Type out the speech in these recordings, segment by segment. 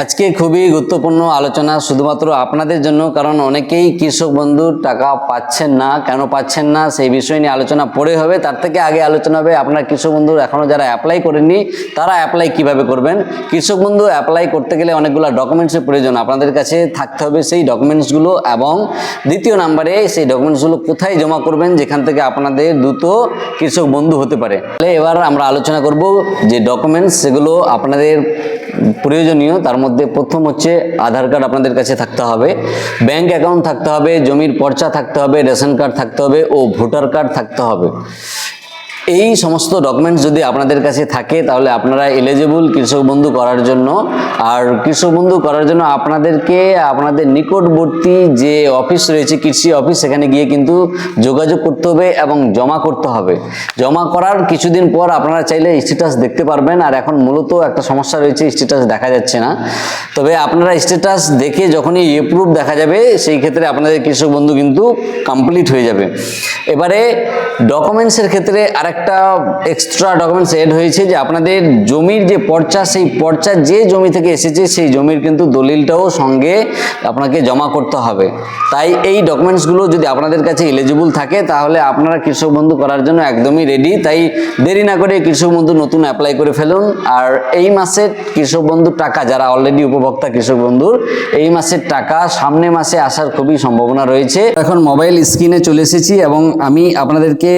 আজকে খুবই গুরুত্বপূর্ণ আলোচনা শুধুমাত্র আপনাদের জন্য, কারণ অনেকেই কৃষক বন্ধু টাকা পাচ্ছেন না, কেন পাচ্ছেন না, সেই বিষয় নিয়ে আলোচনা পরে হবে। তার থেকে আগে আলোচনা হবে, আপনার কৃষক বন্ধু এখনও যারা অ্যাপ্লাই করেননি, তারা অ্যাপ্লাই কীভাবে করবেন? কৃষক বন্ধু অ্যাপ্লাই করতে গেলে অনেকগুলো ডকুমেন্টসের প্রয়োজন আপনাদের কাছে থাকতে হবে সেই ডকুমেন্টসগুলো এবং দ্বিতীয় নাম্বারে সেই ডকুমেন্টসগুলো কোথায় জমা করবেন, যেখান থেকে আপনাদের দ্রুত কৃষক বন্ধু হতে পারে। তাহলে এবার আমরা আলোচনা করব যে ডকুমেন্টস সেগুলো আপনাদের প্রয়োজনীয়, তার মধ্যে প্রথম হচ্ছে আধার কার্ড আপনাদের কাছে থাকতে হবে ব্যাংক অ্যাকাউন্ট থাকতে হবে, জমির পর্চা থাকতে হবে, রেশন কার্ড থাকতে হবে ও ভোটার কার্ড থাকতে হবে। এই সমস্ত ডকুমেন্টস যদি আপনাদের কাছে থাকে, তাহলে আপনারা এলিজিবল কৃষক বন্ধু করার জন্য, আর কৃষক বন্ধু করার জন্য আপনাদেরকে, আপনাদের নিকটবর্তী যে অফিস রয়েছে, কৃষি অফিস সেখানে গিয়ে কিন্তু যোগাযোগ করতে হবে এবং জমা করতে হবে। জমা করার কিছুদিন পর আপনারা চাইলে স্ট্যাটাস দেখতে পারবেন, আর এখন মূলত একটা সমস্যা রয়েছে স্ট্যাটাস দেখা যাচ্ছে না। তবে আপনারা স্ট্যাটাস দেখে যখনই এপ্রুভ দেখা যাবে, সেই ক্ষেত্রে আপনাদের কৃষক বন্ধু কিন্তু কমপ্লিট হয়ে যাবে। এবারে ডকুমেন্টসের ক্ষেত্রে আরেকটা এক্সট্রা ডকুমেন্টস এড হয়েছে যে আপনাদের জমির যে পর্চা, সেই পর্চা যে জমি থেকে এসেছে, সেই জমির কিন্তু দলিলটাও সঙ্গে আপনাকে জমা করতে হবে। তাই এই ডকুমেন্টসগুলো যদি আপনাদের কাছে এলিজিবল থাকে, তাহলে আপনারা কৃষক বন্ধু করার জন্য একদমই রেডি তাই দেরি না করে কৃষক বন্ধু নতুন অ্যাপ্লাই করে ফেলুন। আর এই মাসের কৃষক বন্ধুর টাকা, যারা অলরেডি উপভোক্তা কৃষক বন্ধুর, এই মাসের টাকা সামনে মাসে আসার খুবই সম্ভাবনা রয়েছে। এখন মোবাইল স্ক্রিনে চলে এসেছি এবং আমি আপনাদেরকে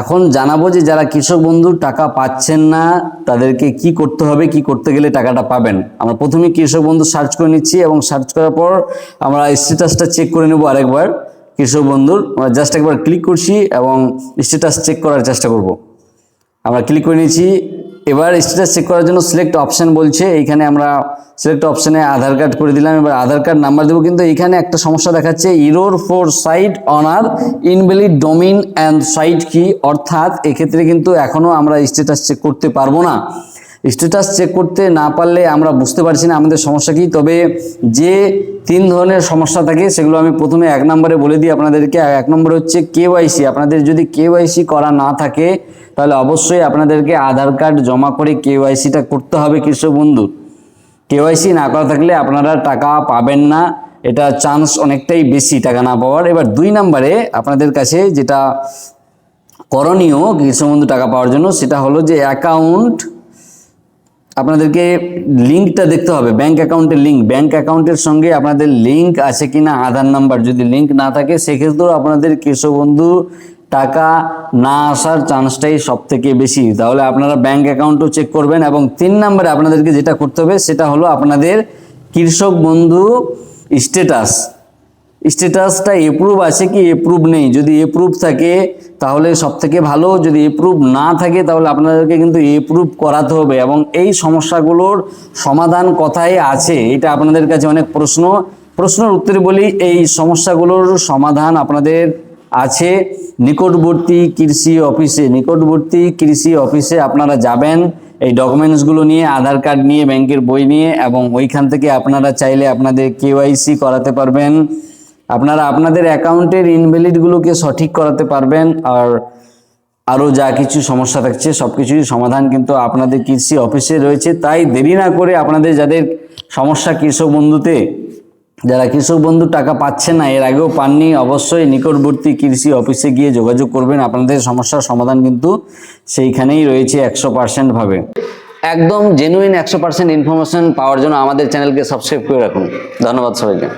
এখন জানাব যে যারা কৃষক বন্ধু, টাকা পাচ্ছেন না, তাদেরকে কি করতে হবে, কি করতে গেলে টাকাটা পাবেন? আমরা প্রথমে কৃষক বন্ধু সার্চ করে নিচ্ছি এবং সার্চ করার পর আমরা স্ট্যাটাসটা চেক করে নেব আরেকবার। কৃষক বন্ধুর, আমরা জাস্ট একবার ক্লিক করছি এবং স্ট্যাটাস চেক করার চেষ্টা করব। আমরা ক্লিক করে নিয়েছি। এবার স্ট্যাটাস চেক করার জন্য সিলেক্ট অপশান বলছে, এইখানে আমরা সিলেক্ট অপশানে আধার কার্ড করে দিলাম, এবার আধার কার্ড নাম্বার দেবো, কিন্তু এখানে একটা সমস্যা দেখাচ্ছে error for site owner invalid domain and site key অর্থাৎ এক্ষেত্রে কিন্তু এখনও আমরা স্ট্যাটাস চেক করতে পারব না। স্ট্যাটাস চেক করতে না পারলে আমরা বুঝতে পারছি না আমাদের সমস্যা কি। তবে যে তিন ধরনের সমস্যা থাকে, সেগুলো আমি প্রথমে এক নম্বরে বলে দিই আপনাদেরকে। এক নম্বর হচ্ছে কেওয়াইসি আপনাদের যদি কেওয়াইসি করা না থাকে, তাহলে অবশ্যই আপনাদেরকে আধার কার্ড জমা করে কেওয়াইসিটা করতে হবে, কৃষক বন্ধু। কেওয়াইসি না করা থাকলে আপনারা টাকা পাবেন না। এটা চান্স অনেকটাই বেশি টাকা না পাওয়ার। এবার দুই নম্বরে আপনাদের কাছে যেটা করণীয়, কৃষক বন্ধু টাকা পাওয়ার জন্য, সেটা হলো যে অ্যাকাউন্ট আপনাদেরকে লিঙ্কটা দেখতে হবে ব্যাংক অ্যাকাউন্টের লিঙ্ক ব্যাংক অ্যাকাউন্টের সঙ্গে আপনাদের লিঙ্ক আছে কিনা আধার নাম্বার যদি লিঙ্ক না থাকে, সেক্ষেত্রেও আপনাদের কৃষক বন্ধু টাকা না আসার চান্সটাই সব থেকে বেশি। তাহলে আপনারা ব্যাংক অ্যাকাউন্টও চেক করবেন এবং তিন নম্বরে আপনাদেরকে যেটা করতে হবে, সেটা হলো আপনাদের কৃষক বন্ধু স্ট্যাটাস স্ট্যাটাসটা এপ্রুভ আছে কি এপ্রুভ নেই? যদি এপ্রুভ থাকে, তাহলে সব থেকে ভালো। যদি এপ্রুভ না থাকে, তাহলে আপনাদেরকে কিন্তু এপ্রুভ করাতে হবে। এবং এই সমস্যাগুলোর সমাধান কথাই আছে? এটা আপনাদের কাছে অনেক প্রশ্ন। প্রশ্নের উত্তরে বলি, এই সমস্যাগুলোর সমাধান আপনাদের আছে। নিকটবর্তী কৃষি অফিসে, নিকটবর্তী কৃষি অফিসে আপনারা যাবেন। এই ডকুমেন্টসগুলো নিয়ে, আধার কার্ড নিয়ে, ব্যাংকের বই নিয়ে, এবং ওইখান থেকে আপনারা চাইলে আপনাদের কেওয়াইসি করাতে পারবেন। আপনারা আপনাদের অ্যাকাউন্টের ইনভ্যালিডগুলোকে সঠিক করাতে পারবেন আর আরও যা কিছু সমস্যা থাকছে সব কিছুরই সমাধান কিন্তু আপনাদের কৃষি অফিসে রয়েছে। তাই দেরি না করে আপনাদের যাদের সমস্যা কৃষক বন্ধুতে, যারা কৃষক বন্ধু টাকা পাচ্ছে না, এর আগেও পাননি, অবশ্যই নিকটবর্তী কৃষি অফিসে গিয়ে যোগাযোগ করবেন। আপনাদের সমস্যার সমাধান কিন্তু সেইখানেই রয়েছে একশো পার্সেন্ট ভাবে। একদম জেনুইন একশো পার্সেন্ট ইনফরমেশন পাওয়ার জন্য আমাদের চ্যানেলকে সাবস্ক্রাইব করে রাখুন। ধন্যবাদ সবাইকে।